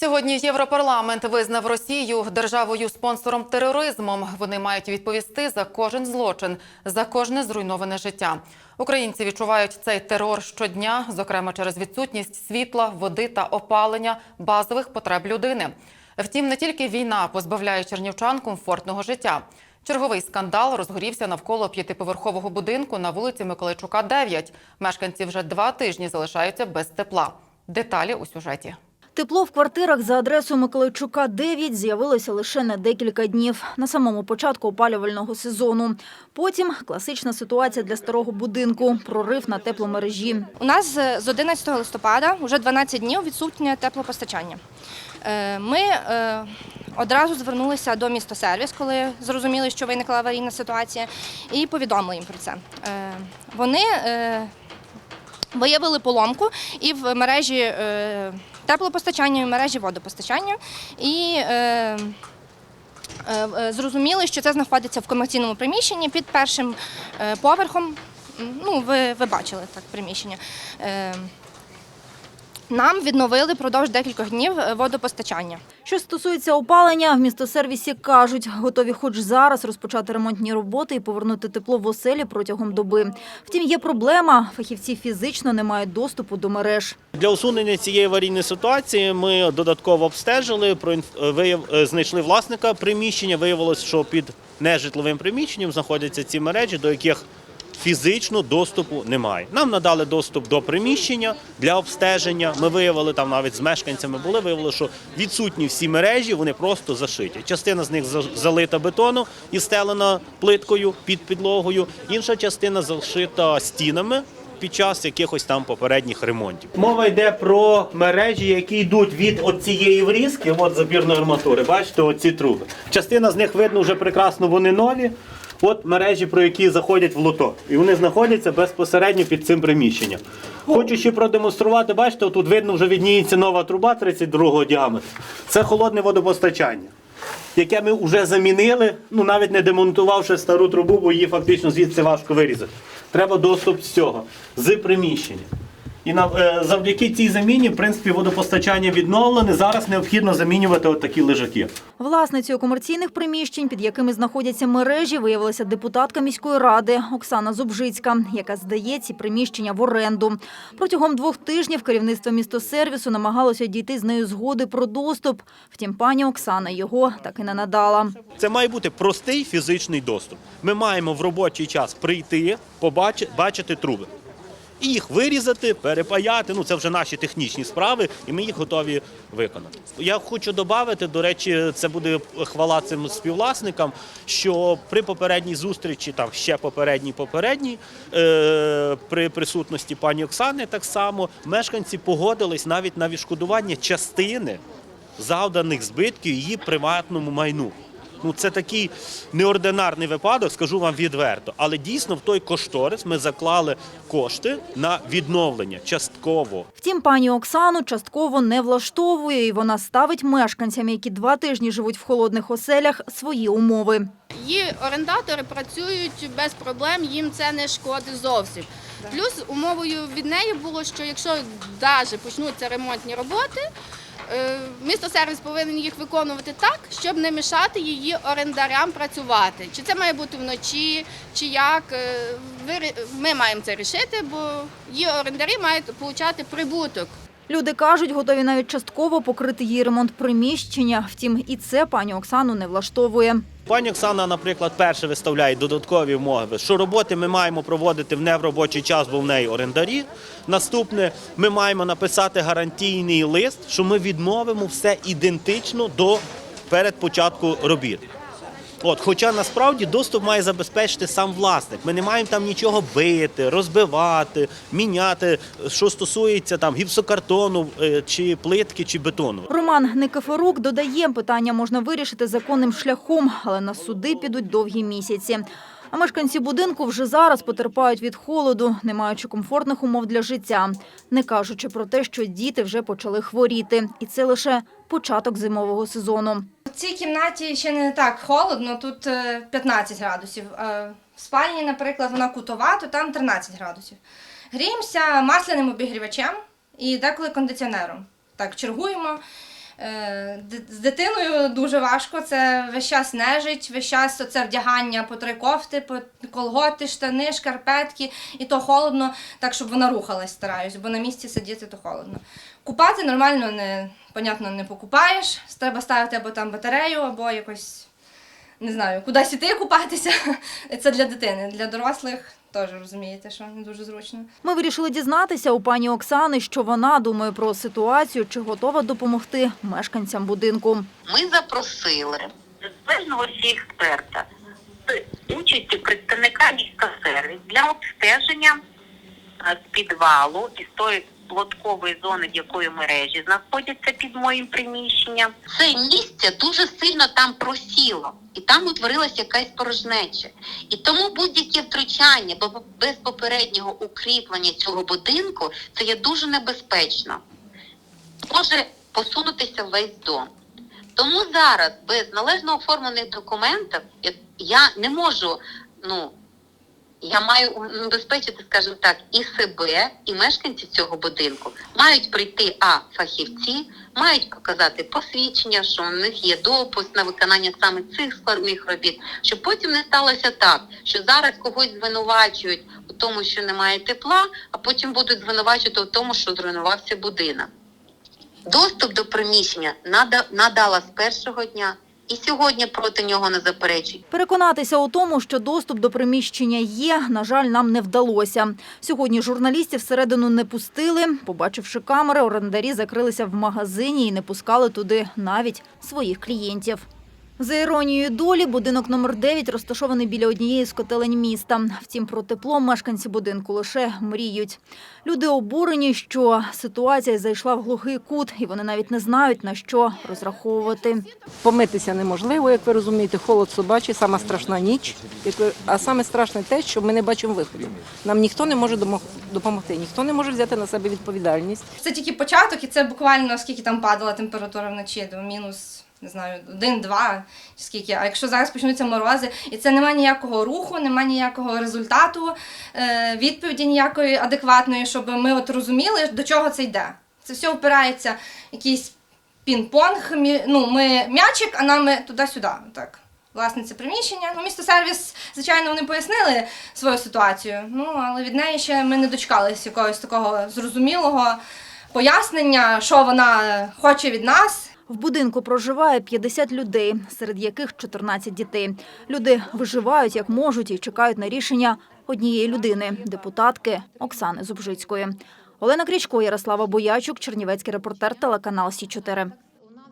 Сьогодні Європарламент визнав Росію державою спонсором тероризмом. Вони мають відповісти за кожен злочин, за кожне зруйноване життя. Українці відчувають цей терор щодня, зокрема через відсутність світла, води та опалення базових потреб людини. Втім, не тільки війна позбавляє чернівчан комфортного життя. Черговий скандал розгорівся навколо п'ятиповерхового будинку на вулиці Миколайчука, 9. Мешканці вже два тижні залишаються без тепла. Деталі у сюжеті. Тепло в квартирах за адресою Миколайчука 9 з'явилося лише на декілька днів на самому початку опалювального сезону. Потім класична ситуація для старого будинку прорив на тепломережі. У нас з 11 листопада вже 12 днів відсутнє теплопостачання. Е, Ми е, одразу звернулися до міста сервіс, коли зрозуміли, що виникла аварійна ситуація, і повідомили їм про це. Е, Вони виявили поломку і в мережі теплопостачання, мережі водопостачання. І е, е, зрозуміли, що це знаходиться в комерційному приміщенні під першим е, поверхом. Ну, ви, ви бачили так приміщення. Е, Нам відновили продовж декількох днів е, водопостачання. Що стосується опалення, в містосервісі кажуть, готові хоч зараз розпочати ремонтні роботи і повернути тепло в оселі протягом доби. Втім, є проблема. Фахівці фізично не мають доступу до мереж. Для усунення цієї аварійної ситуації ми додатково обстежили, вияв- е, знайшли власника приміщення. Виявилось, що під нежитловим приміщенням знаходяться ці мережі, до яких фізично доступу немає. Нам надали доступ до приміщення для обстеження. Ми виявили там навіть з мешканцями були, виявили, що відсутні всі мережі, вони просто зашиті. Частина з них за- залита бетоном і стелена плиткою під підлогою, інша частина зашита стінами під час якихось там попередніх ремонтів. Мова йде про мережі, які йдуть від цієї врізки, от забірної арматури. Бачите, оці труби. Частина з них видно вже прекрасно, вони нові. От мережі, про які заходять в лоток. І вони знаходяться безпосередньо під цим приміщенням. Хочу ще продемонструвати, бачите, тут видно вже відніється нова труба 32-го діаметру. Це холодне водопостачання яке ми вже замінили, ну навіть не демонтувавши стару трубу, бо її фактично звідси важко вирізати. Треба доступ з цього, з приміщення. І на, е, завдяки цій заміні, в принципі, водопостачання відновлене. Зараз необхідно замінювати от такі лежаки. Власницею комерційних приміщень, під якими знаходяться мережі, виявилася депутатка міської ради Оксана Зубжицька, яка здає ці приміщення в оренду. Протягом двох тижнів керівництво містосервісу намагалося дійти з нею згоди про доступ. Втім, пані Оксана його так і не надала. Це має бути простий фізичний доступ. Ми маємо в робочий час прийти, побачити, бачити труби. І їх вирізати, перепаяти. Ну це вже наші технічні справи, і ми їх готові виконати. Я хочу додати, до речі, це буде хвала цим співвласникам, що при попередній зустрічі, там ще попередній попередній, е, при присутності пані Оксани, так само мешканці погодились навіть на відшкодування частини завданих збитків її приватному майну. Ну, це такий неординарний випадок, скажу вам відверто. Але дійсно в той кошторис ми заклали кошти на відновлення частково. Втім, пані Оксану частково не влаштовує, і вона ставить мешканцям, які два тижні живуть в холодних оселях, свої умови. Її орендатори працюють без проблем, їм це не шкодить зовсім. Плюс умовою від неї було, що якщо навіть почнуться ремонтні роботи, е, місто сервіс повинен їх виконувати так, щоб не мішати її орендарям працювати. Чи це має бути вночі, чи як. Е, Ми маємо це рішити, бо її орендарі мають отримати прибуток. Люди кажуть, готові навіть частково покрити її ремонт приміщення. Втім, і це пані Оксану не влаштовує. Пані Оксана, наприклад, перше виставляє додаткові вимоги, що роботи ми маємо проводити в неробочий час, бо в неї орендарі. Наступне, ми маємо написати гарантійний лист, що ми відмовимо все ідентично до перед початку робіт. От, хоча насправді доступ має забезпечити сам власник. Ми не маємо там нічого бити, розбивати, міняти, що стосується там гіпсокартону, е, чи плитки, чи бетону. Роман Никифорук додає, питання можна вирішити законним шляхом, але на суди підуть довгі місяці. А мешканці будинку вже зараз потерпають від холоду, не маючи комфортних умов для життя, не кажучи про те, що діти вже почали хворіти, і це лише початок зимового сезону. Цій кімнаті ще не так холодно, тут е, 15 градусів. Е, В спальні, наприклад, вона кутова, то там 13 градусів. Гріємося масляним обігрівачем і деколи кондиціонером. Так, чергуємо. Е, З дитиною дуже важко. Це весь час нежить, весь час це вдягання по три кофти, по колготи, штани, шкарпетки, і то холодно, так щоб вона рухалась, стараюсь, бо на місці сидіти то холодно. Купати нормально не, понятно, не покупаєш. Треба ставити або там батарею, або якось не знаю, кудись іти купатися. Це для дитини. Для дорослих теж розумієте, що не дуже зручно. Ми вирішили дізнатися у пані Оксани, що вона думає про ситуацію, чи готова допомогти мешканцям будинку. ми запросили всі експерта з участю представника міська сервіс для обстеження е, з підвалу і з тої лоткової зони, в якої мережі знаходяться під моїм приміщенням. Це місце дуже сильно там просіло, і там утворилася якась порожнеча. І тому будь-яке втручання бо без попереднього укріплення цього будинку це є дуже небезпечно. Може посунутися весь дом. Тому зараз без належно оформлених документів я не можу, ну я маю убезпечити, скажімо так, і себе, і мешканців цього будинку мають прийти а фахівці, мають показати посвідчення, що у них є допуск на виконання саме цих складних робіт, щоб потім не сталося так, що зараз когось звинувачують у тому, що немає тепла, а потім будуть звинувачувати у тому, що зруйнувався будинок. Доступ до приміщення надала з першого дня і сьогодні проти нього не заперечують. Переконатися у тому, що доступ до приміщення є, на жаль, нам не вдалося. Сьогодні журналістів всередину не пустили. Побачивши камери, орендарі закрилися в магазині і не пускали туди навіть своїх клієнтів. За іронією долі, будинок номер 9 розташований біля однієї з котелень міста. Втім, про тепло мешканці будинку лише мріють. Люди обурені, що ситуація зайшла в глухий кут, і вони навіть не знають, на що розраховувати. Помитися неможливо, як ви розумієте, холод собачий, сама страшна ніч. А саме страшне те, що ми не бачимо виходу. Нам ніхто не може допомогти, ніхто не може взяти на себе відповідальність. Це тільки початок, і це буквально скільки там падала температура вночі, до мінус. Не знаю, один-два чи скільки. А якщо зараз почнуться морози, і це немає ніякого руху, немає ніякого результату, е, відповіді ніякої адекватної, щоб ми от розуміли, до чого це йде. Це все впирається якийсь пінг-понг. Ну, ми м'ячик, а нами туди-сюди. Так. Власне, це приміщення. Ну, місто сервіс, звичайно, вони пояснили свою ситуацію. Ну, але від неї ще ми не дочекалися якогось такого зрозумілого пояснення, що вона хоче від нас. В будинку проживає 50 людей, серед яких 14 дітей. Люди виживають як можуть і чекають на рішення однієї людини – депутатки Оксани Зубжицької. Олена Крічко, Ярослава Боячук, Чернівецький репортер, телеканал Сі 4